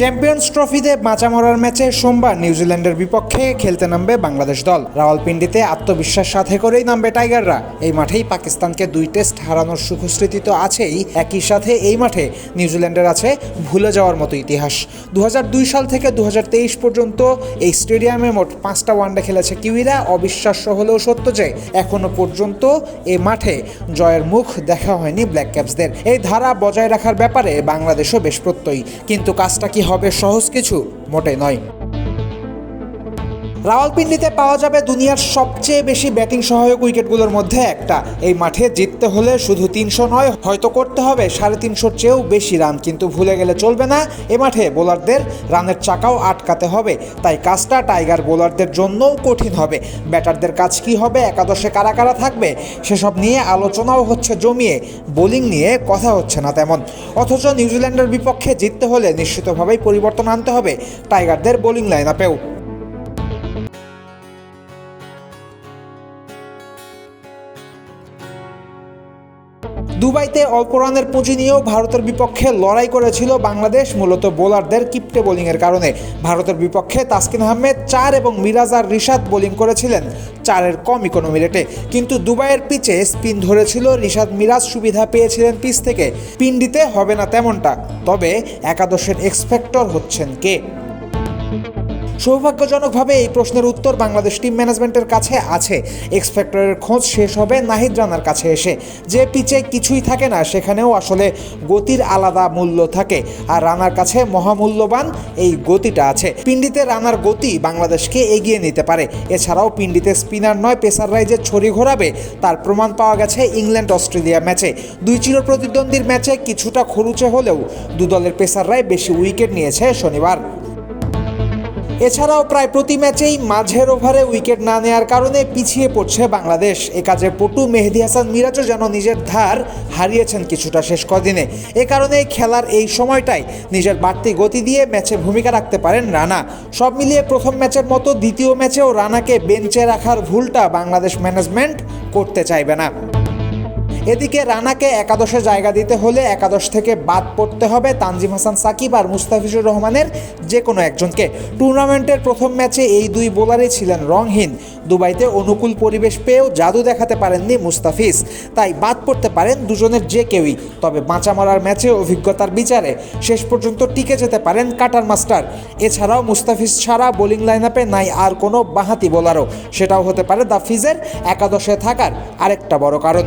Champions ট্রফিতে বাঁচা মরার ম্যাচে সোমবার নিউজিল্যান্ডের বিপক্ষে খেলতে নামবে বাংলাদেশ দল। রাওয়ালপিন্ডিতে আত্মবিশ্বাস সাথে করেই নামবে টাইগাররা। এই মাঠেই পাকিস্তানকে দুই টেস্ট হারানোর সুখস্মৃতি তো আছেই। একই সাথে এই মাঠে নিউজিল্যান্ডের আছে ভুলে যাওয়ার মতো ইতিহাস। দু হাজার দুই সাল থেকে দু হাজার তেইশ পর্যন্ত এই স্টেডিয়ামে মোট পাঁচটা ওয়ানডে খেলেছে কিউইরা। অবিশ্বাস্য হলেও সত্য যে এখনও পর্যন্ত এই মাঠে জয়ের মুখ দেখা হয়নি ব্ল্যাক ক্যাপসদের। এই ধারা বজায় রাখার ব্যাপারে বাংলাদেশও বেশ প্রত্যয়ী। কিন্তু কাজটা কি হবে সহজ কিছু মোটে নয়। রাওয়ালপিন্ডিতে পাওয়া যাবে দুনিয়ার সবচেয়ে বেশি ব্যাটিং সহায়ক উইকেটগুলোর মধ্যে একটা। এই মাঠে জিততে হলে শুধু তিনশো নয়, হয়তো করতে হবে সাড়ে তিনশোর চেয়েও বেশি রান, কিন্তু ভুলে গেলে চলবে না। এ মাঠে বোলারদের রানের চাকাও আটকাতে হবে, তাই কাজটা টাইগার বোলারদের জন্যও কঠিন হবে। ব্যাটারদের কাজ কি হবে, একাদশে কারা কারা থাকবে, সেসব নিয়ে আলোচনাও হচ্ছে জমিয়ে, বোলিং নিয়ে কথা হচ্ছে না তেমন। অথচ নিউজিল্যান্ডের বিপক্ষে জিততে হলে নিশ্চিতভাবেই পরিবর্তন আনতে হবে টাইগারদের বোলিং লাইন আপেও দুবাইতে অল্প রানের পুঁজি নিয়েও ভারতের বিপক্ষে লড়াই করেছিল বাংলাদেশ, মূলত বোলারদের কিপটে বোলিংয়ের কারণে। ভারতের বিপক্ষে তাসকিন আহমেদ চার এবং মিরাজ আর রিশাদ বোলিং করেছিলেন, চারের কম ইকোনমি রেটে কিন্তু দুবাইয়ের পিচে স্পিন ধরেছিল রিশাদ, মিরাজ সুবিধা পেয়েছিলেন পিচ থেকে। পিন্ডিতে হবে না তেমনটা, তবে একাদশের এক্সপেক্টর হচ্ছেন কে? সৌভাগ্যজনকভাবে এই প্রশ্নের উত্তর বাংলাদেশ টিম ম্যানেজমেন্টের কাছে আছে। এক্সপেক্টরের খোঁজ শেষ হবে নাহিদ রানার কাছে এসে। যে পিচে কিছুই থাকে না, সেখানেও আসলে গতির আলাদা মূল্য থাকে। আর রানার কাছে মহামূল্যবান এই গতিটা আছে। পিন্ডিতে রানার গতি বাংলাদেশকে এগিয়ে নিতে পারে। এছাড়াও পিন্ডিতে স্পিনার নয়, পেসাররাই যে ছড়ি ঘোরাবে, তার প্রমাণ পাওয়া গেছে ইংল্যান্ড অস্ট্রেলিয়া ম্যাচে। দুই চির প্রতিদ্বন্দ্বীর ম্যাচে কিছুটা খরুচে হলেও দু দলের পেসাররাই বেশি উইকেট নিয়েছে শনিবার। এছাড়াও প্রায় প্রতি ম্যাচেই মাঝের ওভারে উইকেট না নেওয়ার কারণে পিছিয়ে পড়ছে বাংলাদেশ। এ কাজে পটু, মেহেদি হাসান, মিরাজও যেন নিজের ধার হারিয়েছেন কিছুটা শেষ কদিনে। এ কারণে খেলার এই সময়টায় নিজের বাড়তি গতি দিয়ে ম্যাচে ভূমিকা রাখতে পারেন রানা। সব মিলিয়ে প্রথম ম্যাচের মতো দ্বিতীয় ম্যাচেও রানাকে বেঞ্চে রাখার ভুলটা বাংলাদেশ ম্যানেজমেন্ট করতে চাইবে না। এদিকে রানাকে একাদশে জায়গা দিতে হলে একাদশ থেকে বাদ পড়তে হবে তানজিম হাসান, সাকিব আর মুস্তাফিজুর রহমানের যে কোনো একজনকে। টুর্নামেন্টের প্রথম ম্যাচে এই দুই বোলারই ছিলেন রংহীন। দুবাইতে অনুকূল পরিবেশ পেয়েও জাদু দেখাতে পারেননি মুস্তাফিজ। তাই বাদ পড়তে পারেন দুজনের যে কেউই। তবে বাঁচা মারার ম্যাচে অভিজ্ঞতার বিচারে শেষ পর্যন্ত টিকে যেতে পারেন কাটার মাস্টার। এছাড়াও মুস্তাফিজ ছাড়া বোলিং লাইন আপে নাই আর কোনো বাঁহাতি বোলারও। সেটাও হতে পারে দাফিজের একাদশে থাকার আরেকটা বড় কারণ।